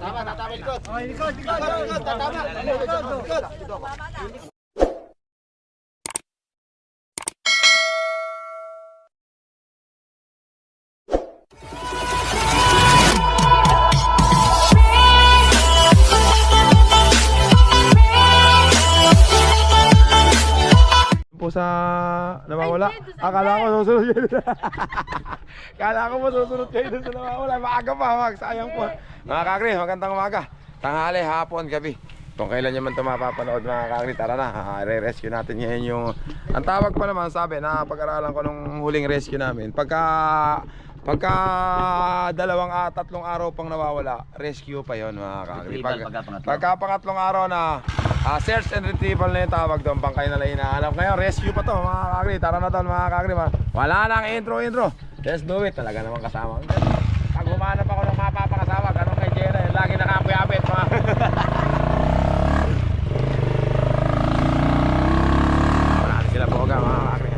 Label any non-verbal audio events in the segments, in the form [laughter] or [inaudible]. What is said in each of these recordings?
Tama, tatama likod. Okay, likod, likod, likod, tatama. Likod, likod, po sa nawawala. Akala ko susunod kayo. [laughs] Akala ko masusunod kayo dun sa nawawala. Maaga pa, wag. Sayang po. Mga kakri, magandang umaga. Tanghali, hapon, gabi. Kung kailan nyo man ito mapapanood mga kakri, tara na. Re-rescue natin ngayon yung... Ang tawag pa naman, sabi, na pag-aralan ko nung huling rescue namin. Pagka... Pagka dalawang at tatlong araw pang nawawala, rescue pa yon mga kakri. Retrieval pagka pangatlo. pagka pangatlong araw na ah, search and retrieval na yung tawag doon, bangkay na lang hinahanap. Ngayon, rescue pa to mga kakri. Tara na doon mga kakri. Wala nang intro intro. Let's do it. Talaga naman kasama. Pag humanap ako ng mapapakasama, ganun kay Jera, yung lagi nakapuyapit mga Wala na sila boga mga kakri.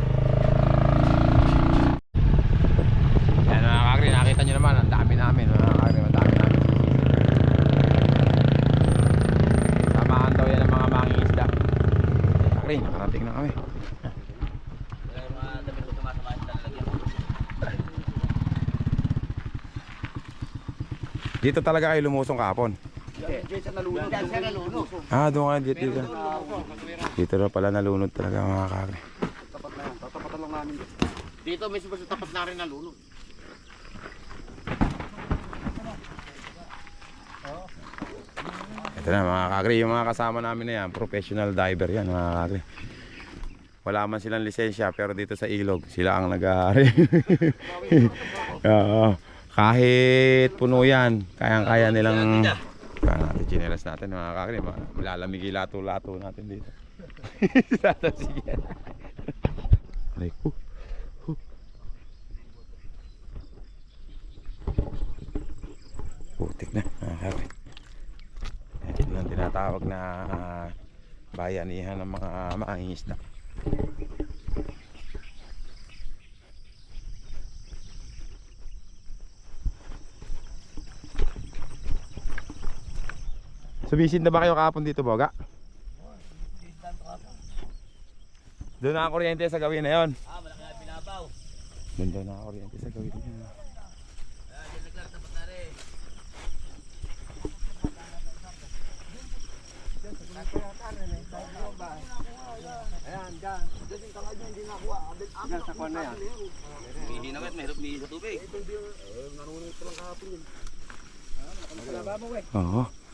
Yan mga kakri, nakita nyo naman, ang dami namin mga kakri, ang dami namin. Samahan daw yan ng mga mangingisda. Kakri, nakarating na kami. Wala yung mga damit ko tumasama sa lalagyan. Dito talaga kayo lumusong kahapon. Diyan siya nalunod. Ah, doon kayo dito. Dito, dito na pala nalunod talaga mga kakri. Tapat na yan. Tatapatan lang namin. Dito mismo sa tapat na rin nalunod. Ito na mga kakri, yung mga kasama namin na yan, professional diver yan mga kakri. Wala man silang lisensya pero dito sa ilog sila ang nag-aari. [laughs] Oo. Kahit puno yan, kayang-kaya nilang kaya natin chinelas natin mga kakri, ma- malalamig yung lato-lato natin dito. [laughs] Sige. Aray ko. Putik na mga kakri. Ito yung tinatawag na ah, bayanihan ng mga mangingisda. Sumisid na ba kayo kahapon dito, Boga? Doon na ang kuryente sa gawin na yon. Ah, malaki na binabaw. Doon daw na ang kuryente sa gawin na yun. Ayan, dyan. Dyan yung kalay niya, hindi nakuha. Dyan sa kwan na yan. Hindi na wet, mahirap ni sa tubig. Oo.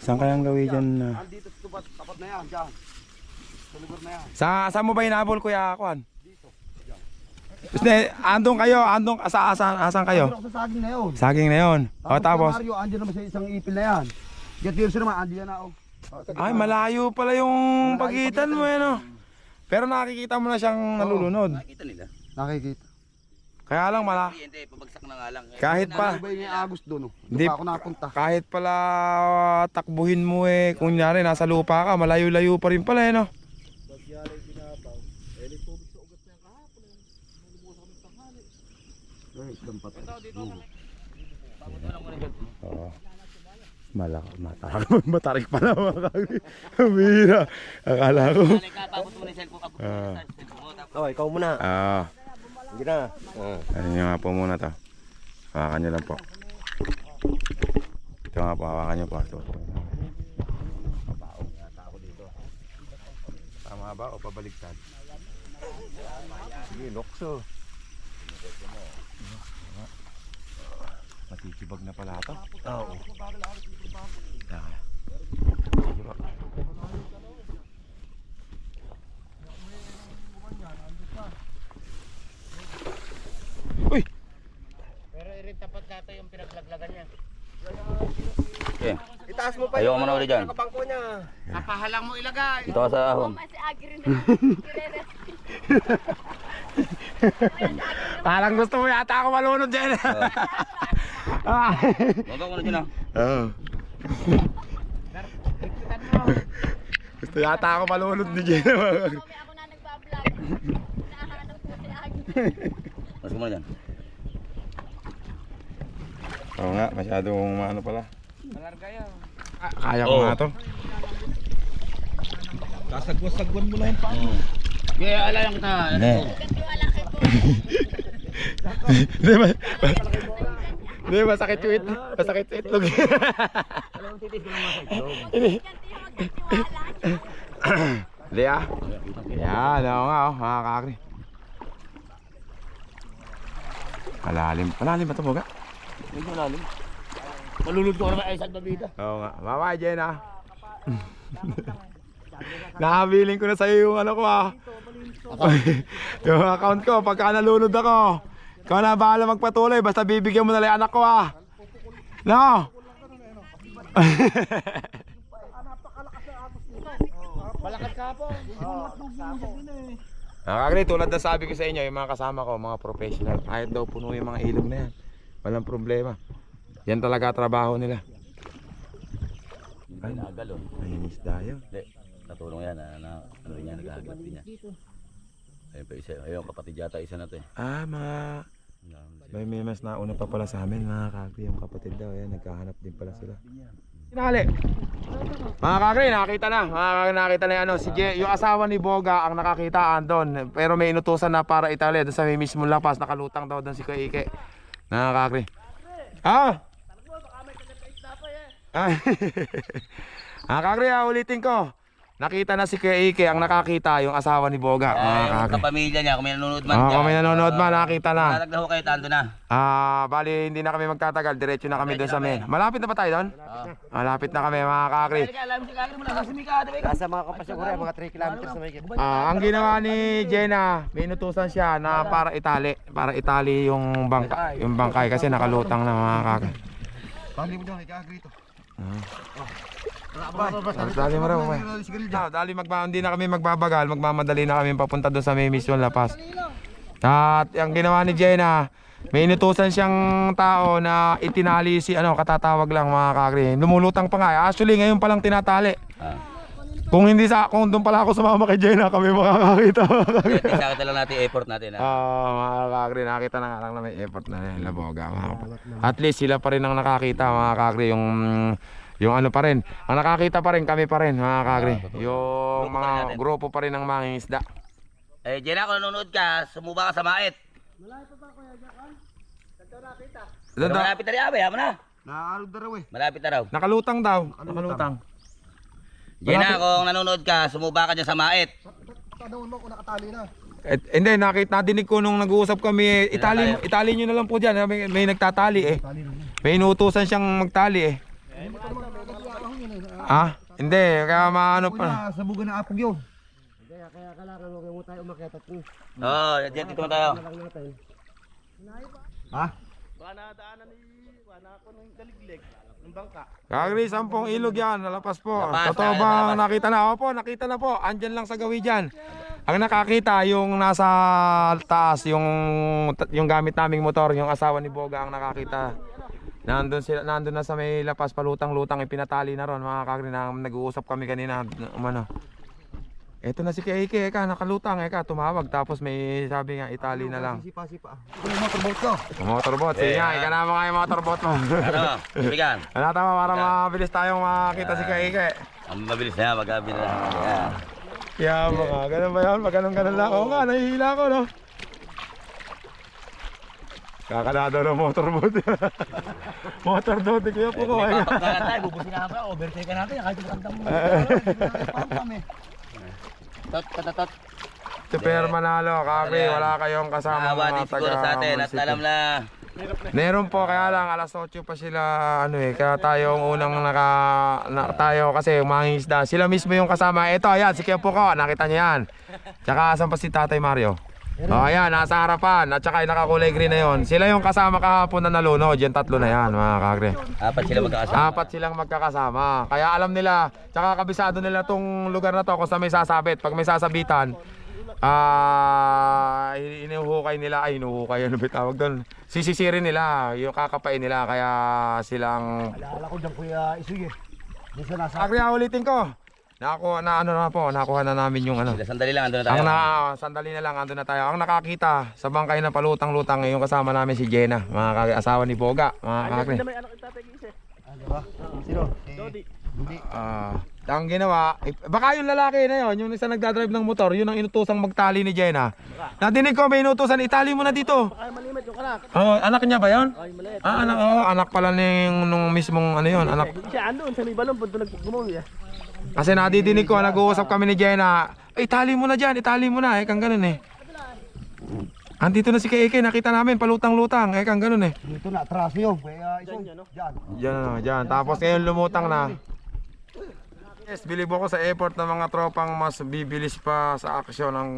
Saan kayang gawin dyan? ah? Andito sa tubat, tapat na yan, dyan. Sa lugar na yan. Sa saan mo ba hinabol kuya Kwan? Dito. andong kayo, andong asa asan asan kayo? Ako sa saging na yun. Saging na 'yon. O tapos, Mario, andyan naman sa isang ipil na yan. Diyan tirso naman, andyan na oh. Ay malayo pala yung pagitan mo eh no. Pero nakikita mo na siyang nalulunod. Nakita nila. Nakikita. Kaya lang mala Hindi, pabagsak na nga lang. Eh, kahit pa Ano ba yung Agos doon? Oh. Hindi. Pa ako napunta. kahit pala ah, takbuhin mo eh kung nyari nasa lupa ka, malayo-layo pa rin pala eh no. Oo. Malak matarik [laughs] matarik pala mga. Bira. Akala ko. Nanay ka, tapos mo na yung cellphone. Mo Ah. na sa cellphone mo. Oh, ikaw muna. Ah, Hindi na. ano nyo nga po muna to. Hawakan nyo lang po. Ito nga po, hawakan nyo po. Ito po. Tama ba o pabaliktad? Sige, lokso. Matitibag na pala ito. Oo. Tama. Sige po. Irin tapat natin yung pinaglaglagan niya. Okay. Itaas mo pa Ayaw mo na ulit dyan. niya. Kapahalang mo ilagay. Dito ka sa ahon. Rin na [laughs] Parang gusto mo yata ako malunod dyan. ah. Baba ko na dyan ah. Oo. Gusto yata ako malunod ni Jenna. Kami ako na nagbablog. Nahanap ko si Agi. Mas mo na dyan. Oo nga, masyadong ano pala. Ah, kaya ko Oo. nga to. Kasagwas-sagwan mo lang yung. Kaya alayang kita. Hindi. Gantiwala [laughs] kay po. Hindi, ma- Hindi, masakit yung itlog. Masakit yung itlog. Hindi. Ganti yung magtitiwala. Hindi ah. Yan, oo nga oh, mga kakri. Malalim. Malalim ba ito, Boga? Medyo lalim. Malulod ko naman ay salbabida. Oo nga. Mama, Jen ah. [laughs] Nakabiling ko na sa'yo yung ano ko ah. [laughs] yung account ko, pagka nalunod ako. Ikaw na bahala magpatuloy, basta bibigyan mo na lang anak ko ah. No? [laughs] Malakad ka po. Nakakagri, tulad na sabi ko sa inyo, yung mga kasama ko, mga professional, kahit daw puno yung mga ilog na yan, walang problema. Yan talaga trabaho nila. Ay, Nagal oh. may isda yun. Hindi. Natulong yan. Na, na, ano rin yan. Naghahaglap din yan. Ayun pa isa. Ayun kapatid yata isa na to eh. Ah, mga... May may mas nauna pa pala sa amin, mga kakri, yung kapatid daw, yan, nagkahanap din pala sila. Sinali! Mga kakri, nakita na. Mga kakri, nakita na yung ano, si Je, yung asawa ni Boga ang nakakita andon. Pero may inutusan na para Italia, doon sa may mismo lapas, nakalutang daw doon si Kuya Ike. Mga kakri. Ah! Ah, [laughs] Mga kakri, ah, ulitin ko. Nakita na si Kuya Ike ang nakakita, yung asawa ni Boga. Mga Ay, yung kapamilya niya. Kung may nanonood man Ah, kung may nanonood man, ah, nakita na. Talag na ho kayo, tando na. Ah, bali hindi na kami magtatagal, diretso na kami doon sa main. Malapit na ba tayo doon? Malapit na kami mga kakri. Nasa mga kapasagura, mga 3 kilometers na may Ah, ang ginawa ni Jenna, may inutusan siya na para itali, para itali yung bangka, yung bangkay kasi nakalutang na mga kakri. Pali mo dyan, ikagrito. Tapos dali mo raw. may. Ah, dali magba hindi na kami magbabagal, magmamadali na kami papunta doon sa may mission lapas. At ang ginawa ni Jenna, may inutusan siyang tao na itinali si ano, katatawag lang mga kakri. Lumulutang pa nga. Actually, ngayon pa lang tinatali. Kung hindi sa kung doon pala ako sumama kay Jenna, kami makakakita. Kaya [laughs] Sakita lang natin effort natin. ah. Ah, mga kakri, nakita na nga lang na may effort na yan, laboga. mga At least sila pa rin ang nakakita, mga kakri, yung yung ano pa rin. Ang nakakita pa rin, kami pa rin, mga. Yung Grupo pa rin mga natin. grupo pa rin ng mga isda. Eh, Jenna, kung nanonood ka, sumuba ka sa mait. Pero Dada, malapit na rin, abay. Hama na. Naaalog na raw eh. Malapit na raw. nakalutang daw. Nakalutang. Jenna, kung nanonood ka, sumuba ka dyan sa mait. Tanawin mo kung nakatali na. Eh, hindi, nakita nadinig ko nung nag-uusap kami, eh, itali, itali nyo na lang po dyan. May, may nagtatali eh. May inutusan siyang magtali eh. Ah, hindi, kaya maano pa. sa buga na apog yun. Oo, oh, dyan dito tayo. Ha? Kagri, sampung ilog yan, nalapas po. Lapas, Totoo ba nakita na? Opo, nakita na po. Andyan lang sa gawi dyan. Ang nakakita, yung nasa taas, yung, yung gamit naming motor, yung asawa ni Boga ang nakakita. Nandun, sila, nandun na sa may lapas, palutang-lutang, ipinatali na ron. Mga kagri, na, nag-uusap kami kanina. Umano. Eto na si Keike, eka, nakalutang, eka, tumawag. Tapos may sabi nga, Itali na lang. Sipa-sipa. Ito yung motorboat ko. Motorbot, sige nga, ika na mga yung motorbot mo. Ano, ibigan. [laughs] Ano tama para mabilis tayong makakita si Keike. Ang mabilis na yan, magkabi na. Yeah, mga ganun ba yun? Pag ganun ganun lang. Oo nga, nahihila ko, no? Kakalado ng motorboat. motorboat, eh, kuya po ko. May na tayo, bubusin na ka, overtake ka natin, kahit magandang mo. Tot, tot, tot. Super Manalo, Kakri, wala kayong kasama mga siguro sa atin at alam na Meron po, kaya lang alas 8 pa sila, ano eh, kaya tayo ang unang naka, na, tayo kasi yung mga isda. Sila mismo yung kasama. Ito, ayan, si Kepo ko, nakita niyo yan. Tsaka asan pa si Tatay Mario? Oh, ayan, nasa harapan. At saka yung nakakulay green na yon. Sila yung kasama kahapon na nalunod. Yung tatlo na yan, mga kakri. apat sila magkakasama. Apat silang magkakasama. Kaya alam nila, tsaka kabisado nila tong lugar na to kung saan may sasabit. Pag may sasabitan, ah inuhukay nila, ay inuhukay, ano ba tawag doon? Sisisirin nila, yung kakapain nila, kaya silang... Alala ko dyan kuya Isuy eh. Agri, ulitin ko. Nakakuha na ano na po, nakuha na namin yung ano. Sandali lang, andun na tayo. Ang na, sandali na lang, ando na tayo. Ang nakakita sa bangkay na palutang-lutang ngayon kasama namin si Jenna, mga kaki, asawa ni Boga, mga kaki. Sino? Si... Ah, ang ginawa, eh, baka yung lalaki na yon, yung isa nagdadrive ng motor, yun ang inutusang magtali ni Jenna. Nadinig ko may inutusan, itali mo na dito. Oh, anak niya ba yon? Ah, anak, oh, anak pala ng nung mismong ano yon, anak. Siya andun sa may balon, punto naggumawi ah. Kasi nadidinig ko, nag-uusap kami ni Jenna, eh, itali mo na dyan, itali mo na, eh, kang ganun eh. Andito na si Keke, nakita namin, palutang-lutang, eh, kang ganun eh. Dito na, atras mo yun. Kaya ito, dyan. Diyan ano, diyan. Tapos ngayon lumutang na. Yes, bilib ako sa effort ng mga tropang mas bibilis pa sa aksyon ng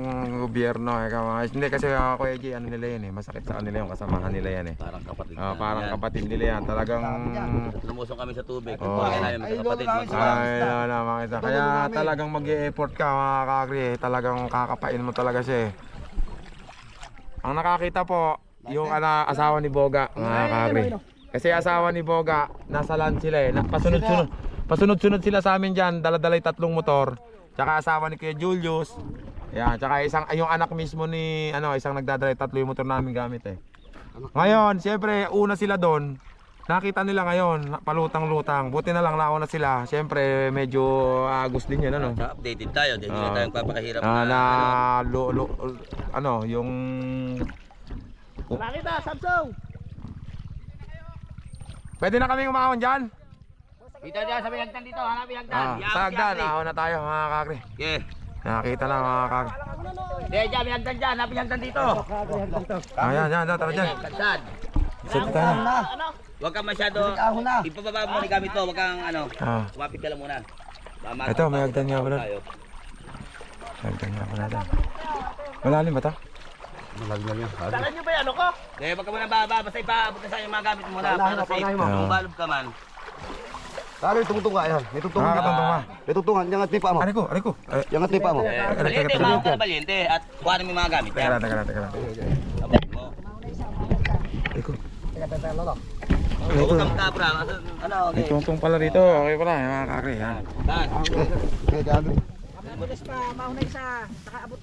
gobyerno. Eh, kama- hindi kasi uh, Kuya G, ano nila yan eh. Masakit sa kanila yung kasamahan nila yan eh. Parang kapatid. Ah, parang Yan. kapatid nila yan. Talagang... Lumusong kami sa tubig. Oo. Kaya namin magkakapatid. Ay, na, makita. Kaya talagang mag-e-effort ka mga kakri. eh. Talagang kakapain mo talaga siya eh. Ang nakakita po, yung ana, asawa ni Boga, mga kakri. Kasi asawa ni Boga, nasa land sila eh. Pasunod-sunod. Pasunod-sunod sila sa amin dyan, daladalay tatlong motor. Tsaka asawa ni Kuya Julius. Yan, tsaka isang, yung anak mismo ni, ano, isang nagdadalay tatlo yung motor namin gamit eh. Ngayon, siyempre, una sila doon. Nakita nila ngayon, palutang-lutang. Buti na lang nauna sila. Siyempre, medyo agos din yan, ano. Tsaka updated tayo. Hindi na Ah. tayo papakahirap Ah, na. na, lo, lo, ano, yung... Nakita, Samsung! Pwede na kami umahon dyan? Dito dyan sa pinagtan dito. Hanapin hagdan. Ah, sa hagdan, ahon na tayo, mga kakri. Okay. Nakakita na, mga kakri. Hindi, dyan, may hagdan dyan. Hanapin hagdan dito. Ayan, yan, yan, tara dyan. Kalsad. Sit tayo. Huwag kang masyado. Na. Ipababa mo ni gamit to. Huwag kang ano. Ah, Kumapit ka lang muna. Ito, may hagdan nga pala. Hagdan nga pala dyan. Malalim ba ito? Dala nyo ba yan, ano ko? Kaya huwag ka muna baba. Basta ipaabot na sa yung mga gamit mo muna. Paunahin Para mo, safe. mo. Kung balog ka man. Lalo yung tungtunga, yan. May tungtunga. Nakakatungtong ka. May tungtungan, yung at pa mo. Aray ko, aray ko. Eh, Yung at pa mo. Teka, mga ka baliente. At kuhanin mo yung mga gamit. teka lang, teka lang, teka lang. Mo. Aray ko. Kapra. Ano, okay. tungtong pala rito. Okay pala, mga kakri. Yan. Kaya gagawin.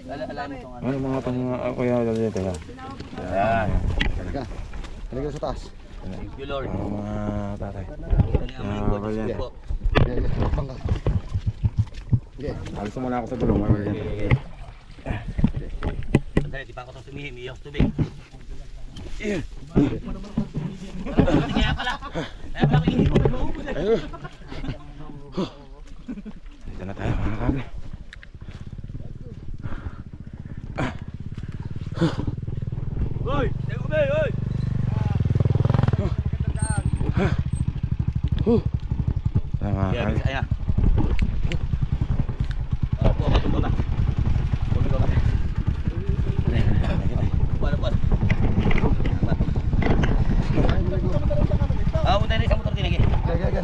Ala- Alayin mo itong ano. Ano mga itong mga ako yan dito? Teka. Yan. Halika. Halika sa taas. Thank you, Lord. Ang mga tatay. Diyos yan. Alis mo muna ako sa gulong. Sandali, di pa ako itong sumihim. Iyak tubig. Kaya pala. Kaya pala, iihi mo. Dito na tayo mga kakri. Hoy! Tayo kami, hoy! Ayan, mga Yan, kakri. ayan. Opo, opo, opo ba? Opo, opo ba? Opo, opo. Ah, punta na isang motor din lagi. Sige, sige.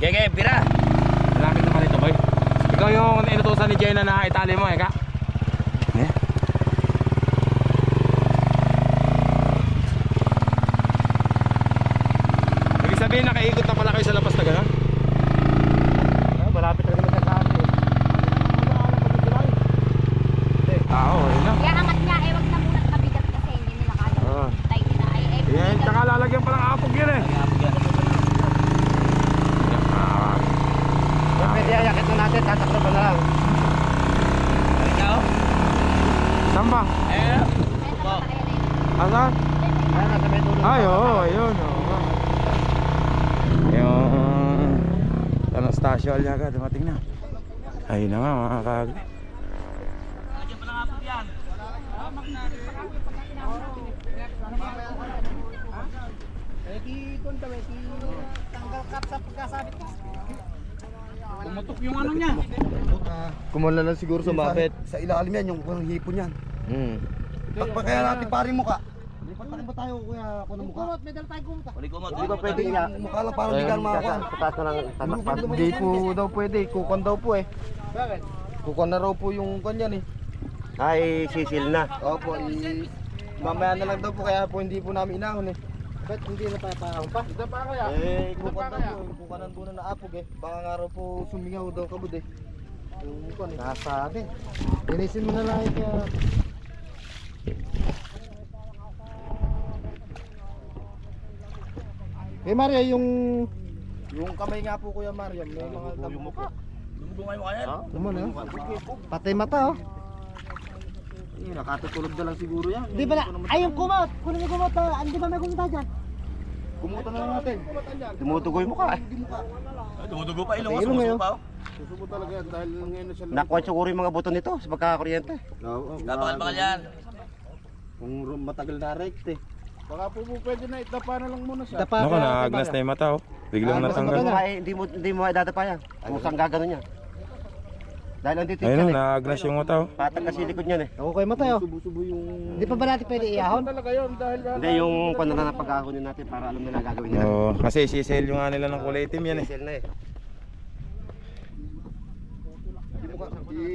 Gege, pira. Malapit na ka rito, boy. Ikaw yung inutusan ni Jenna na itali mo, eh, ka? Eh? Ibig sabihin, nakaikot na pala kayo sa labas na gano'n? Ah, Malapit na naman sa kami. Ah, oo, yun na. Kaya angat niya, eh, wag na muna mabigat kasi hindi nila kaya. Oo. Tayo nila, ay, eh, Yan, mabigat. tsaka lalagyan pa ng apog yun eh. Ah, Pwede ayakit na natin, tataklo pa na lang. Ikaw? saan ba? Eh, Opo. Asan? Ayan, nasa may dulo. Ay, oo, ayun. oo. Yung Anastasio Aliaga dumating na. Ayun na nga mga kagli. Lagyan pa ng apog yan. Kumula lang siguro sumabit. Sa ilalim yan, yung yung hipon yan. Hmm. Pagpa kaya natin paring muka. Lipat lang ba tayo kuya ako ng muka? Uli ko mo. Hindi ba pwede niya? Mukha lang parang di ka makakuha. Taas na lang tatakpan. Hindi po daw pwede. Kukan daw po eh. Bakit? Kukan na raw po yung kanyan eh. Ay, sisil na. Opo, i... mamaya na lang daw po kaya po hindi po namin inahon eh. Ba't hindi na tayo pa? Ito pa kaya? Eh, kukunan po. Kukunan po na naapog eh. Baka nga raw po sumingaw daw kabud eh. Yung kukunan. Nasabi. Linisin mo na lang eh, Eh Mario, yung yung kamay nga po Kuya Mario, may mga damo po. Lumubungay mo kaya? Ano na? Patay mata oh. Eh, nakatutulog na lang siguro yan. Di ba na? Ay, yung kumot! Kunin yung kumot! ah. Hindi ba may kumot dyan? Kumuta na lang natin. Tumutugoy mo ka eh. Tumutugo pa ilong mo, Ilong sumusuko ngayon. pa. oh. Nakuha siguro yung mga buto nito sa pagkakakuryente. Oo. Bakal-bakal yan. Kung matagal na rekt eh. Baka po po pwede na itapa na lang muna siya. Dapa Naku, naagnas na yung mata oh. Biglang Ah, natanggal. Ay, hindi mo hindi mo idadapa yan. Kung saan gagano niya. Dahil andito Ayun oh, yan eh. naagnas yung mata oh. Patag kasi likod niyan eh. Ako kayo matayo. Subo-subo yung... Di pa ba natin pwede iahon? Talaga yun dahil Hindi yung kung na pagkakakunin natin para alam nila gagawin nila. Oo, kasi sisel yung nga nila ng kulay itim yan eh. Sel na eh.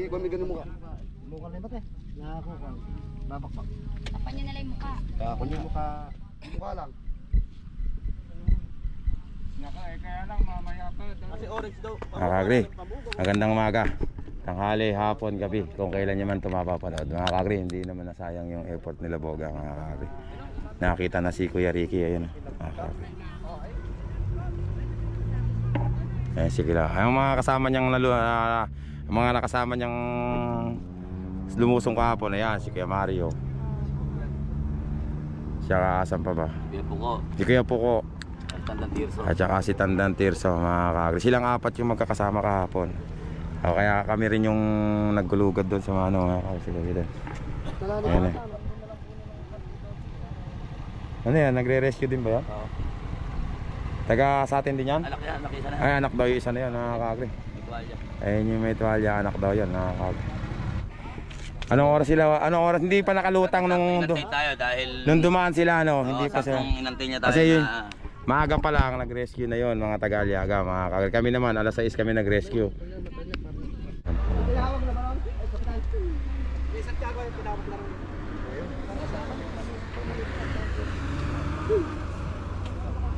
Ibamigan mo ka. Mukha na yung mata eh. Nakakuha. Babakbak. Tapan niyo na lang yung mukha. Kako niya mukha. Mukha lang. Naka, eh, kaya lang mamaya pa. Kasi orange daw. Nakakagri. Magandang umaga. Tanghali, hapon, gabi. Kung kailan nyo man ito mapapanood. Mga kakagri, hindi naman nasayang yung effort nila Boga, mga kakagri. Nakita na si Kuya Ricky, ayun. Mga kakagri. Ayan, sige lang. Ang mga kasama niyang ah, ang mga nakasama niyang lumusong kahapon, ayan, si Kuya Mario. Siya asan pa ba? Pinupuko. Si Kuya Puko. Ang tandang tirso. At saka si Tandan Tirso mga kakagri. Silang apat yung magkakasama kahapon. O, kaya kami rin yung nagkulugad doon sa mga ano mga. Sila dito. Ayan eh. Ano yan? Nagre-rescue din ba yan? Oo. Taga sa atin din yan? Anak yan, nakisa na. Ay anak daw yung isa na yan mga kakagri. Ituwalya. Ayun yung may tuwalya anak daw yan mga kakagri. Anong oras sila? Anong oras? Hindi pa nakalutang nung, Inantay tayo dahil... nung dumaan sila ano? Hindi pa sila. saktong inantay niya tayo Kasi yun, na... maaga pa lang nag-rescue na yon mga Tagalyaga, mga kakagri. Kami naman, alas 6 kami nag-rescue.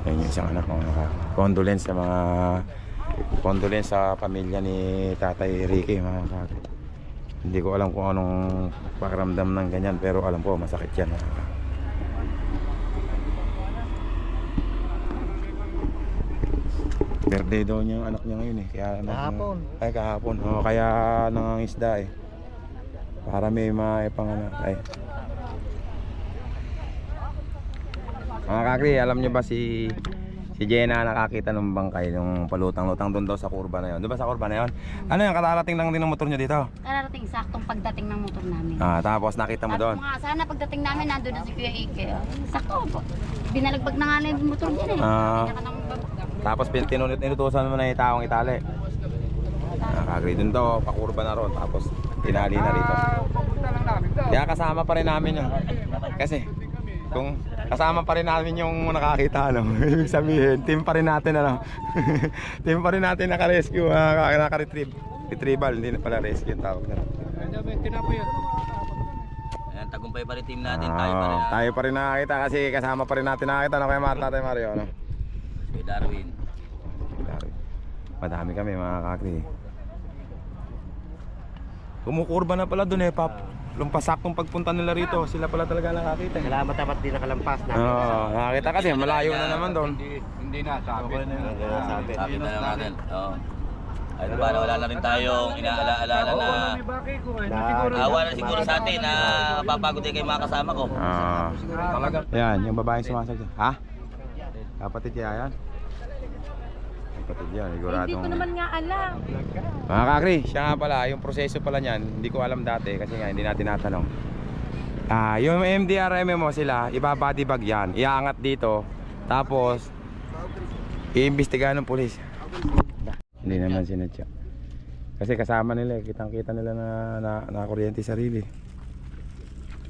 Ayun yung isang anak mga kakagri. Condolence sa mga condolence sa pamilya ni Tatay Ricky mga kakagri. Hindi ko alam kung anong pakiramdam ng ganyan pero alam ko masakit yan. Birthday daw niya anak niya ngayon eh. Kaya Kahapon. Ay kahapon. Oo, kaya nangangisda eh. Para may maipanganak. Ay. Mga kakri, alam niyo ba si si Jenna nakakita ng bangkay yung palutang-lutang doon daw sa kurba na yon. Di ba sa kurba na yon? Ano yung katarating lang din ng motor niyo dito? Kararating saktong pagdating ng motor namin. Ah, tapos nakita mo At doon. mga sana pagdating namin nandun na si Kuya Ike. Sakto po. Binalagbag na nga na yung motor niya eh. Ah. Tapos tinunit inutusan mo na yung taong itali. Nakakagri dun daw, pakurba na ron. Tapos tinali na rito. Daw. Kaya kasama pa rin namin yun. Kasi kung kasama pa rin namin yung nakakita ano, [laughs] ibig sabihin, team pa rin natin ano. [laughs] team pa rin natin naka-rescue, uh, naka-retrieve. Retrieval, hindi na pala rescue yung tawag na. Ano yun. Ayan, tagumpay pa rin team natin. tayo pa rin. Ah, ah. tayo pa rin nakakita kasi kasama pa rin natin nakakita no kay Marta tayo Mario ano. Si Darwin. Madami kami mga kakri. Kumukurba na pala doon eh, Pap. Lumpasaktong pagpunta nila rito, sila pala talaga nakakita. eh. Salamat dapat di nakalampas na. Oo, nakakita kasi malayo na naman doon. Hindi, hindi na, sabi. Sabi. Sabi na lang natin. Oo. Ay, paano wala na rin tayong inaala-alala na... Bakit ko eh, Na- Awa na siguro sa atin na mapapagod din kayo mga kasama ko. Ah. Yan, yung babaeng sumasagot. Ha? Kapatid kaya yan? Kapatid yan, siguradong... Hindi ko naman nga alam. Mga kakri, siya nga pala, yung proseso pala niyan, hindi ko alam dati kasi nga hindi natin natanong. Ah, yung MDRM mo sila, ibabody bag yan, iaangat dito, tapos iimbestigahan ng pulis. Hindi naman sinadya. Kasi kasama nila, eh, kitang-kita nila na na, na kuryente sarili.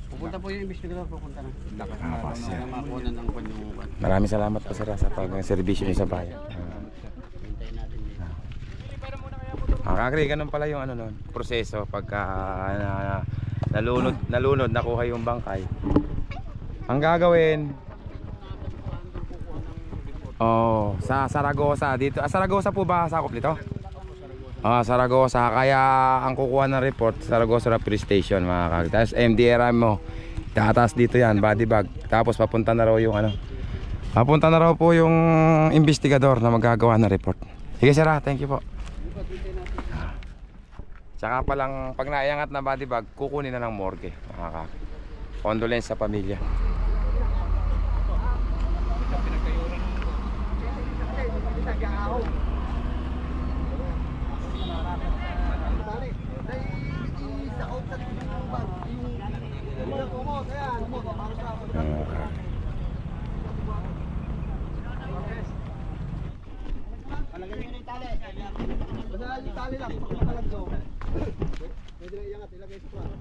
Pupunta po yung investigador, pupunta na. Lakas Ah, pas yan. Makuha ng kanyang Maraming salamat po sir sa pag-servisyo niyo sa bayan. Ah, kakri, ganun pala yung ano nun, proseso pagka na, nalunod, nalunod, nakuha yung bangkay. Ang gagawin, Oh, sa Saragosa dito. Ah, Saragosa po ba sakop nito? Ah, Saragosa. Kaya ang kukuha ng report, Saragosa Police Station mga kag. Tapos MDRM mo. Tataas dito yan, body bag. Tapos papunta na raw yung ano. Papunta na raw po yung investigador na magagawa ng report. Sige sir, ah, thank you po. Tsaka palang pag naiangat na body bag, kukunin na ng morgue kag. Condolence sa pamilya. Nyo na yung tali. Basta tali lang, pagkapalag na iangat, ilagay sa kwarto.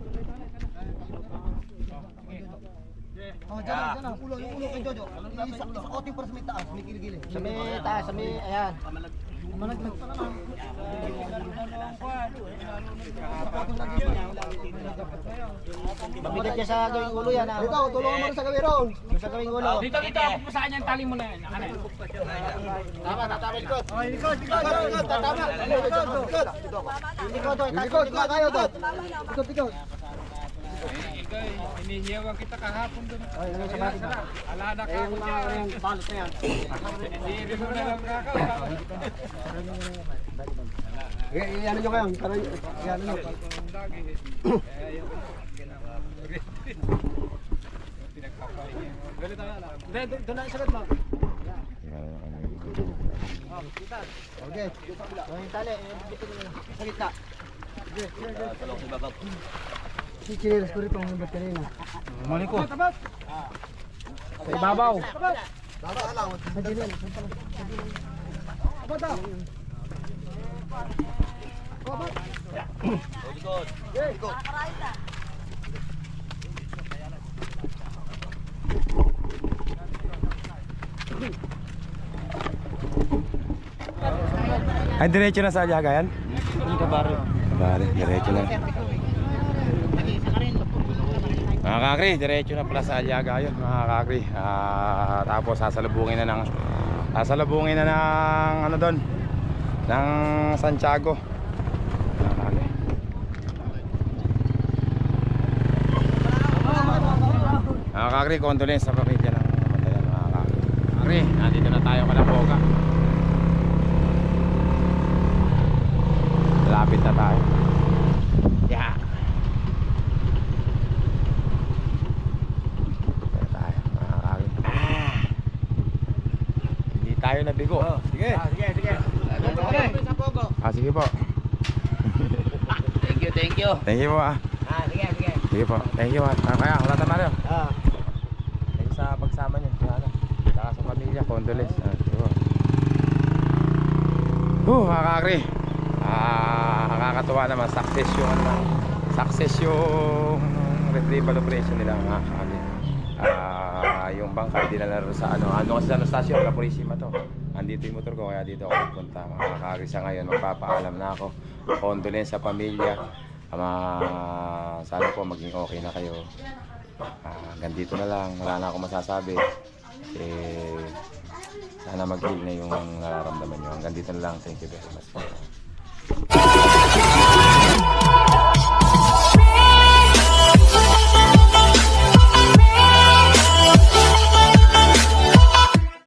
Oh, dyan lang. Ulo, ulo kay Jojo. Isa, isa koting para sa may taas, may kiligili. Sa may taas, sa may, ayan. Malaglag pa naman. Mabigat niya sa gawing ulo yan. ah. Dito, tulungan mo rin sa gawin ron. Sa gawing ulo. Dito, dito. Pupusahan niya yung tali mo na yan. Tama, tatama likod. Oh, likod, likod, likod. Tatama. Likod, likod. Likod, likod. Likod, likod. Kayo, dot. Likod, likod. Inihiyawan kita kahapon doon. Ay, ano sa bakit? Ala na Eh, yung mga yung balot na yan. Hindi mo na lang kaka. Eh, ano nyo kayo? Eh, ano nyo? Doon na sa gitna. Okay. Oh, yung tali, eh, dito na sa gitna. Si Chinelas ko rin pang number kanina. Mali ko. Sa ibabaw. Sa Chinelas, saan pala? Abata! Ay, diretso na sa Aliaga yan? Hindi ka bari. Bari, diretso na. Mga kakri, diretso na pala sa Aliaga yun, mga kakri. Ah, tapos sasalubungin na ng sasalubungin na ng ano doon ng Santiago. Mga kakri. Condolence sa pamilya ng namatayan mga kakri. Kakri, nandito na tayo kalaboga. Lapit na tayo. Yeah. Tayo tayo, mga kawin. Ah! Tayo nabigo. sige. Sige, sige. Ah, sige po. Thank you, thank you. Thank you po ah. Ah, sige, sige. Sige po. Thank you ah. Ah, kaya, wala tayo Mario. Ah. Thank you sa pagsama niyo. Sa ano. Saka sa pamilya, condolence. Ah, sige po. Uh, mga kakri. Ah, nakakatuwa naman. Success yung ano. Success yung retrieval operation nila mga kakri. Ah, yung bangkay dinala rin sa ano. Ano kasi sa ano, stasyon, La Purisima to. Andito yung motor ko kaya dito ako pupunta. Mga kakri sa ngayon, magpapaalam na ako. Condolence sa pamilya. Ah, sana po maging okay na kayo. Ah, hanggang dito na lang. Wala na akong masasabi. Eh, sana mag-heal na yung nararamdaman nyo. Hanggang dito na lang. Thank you very much.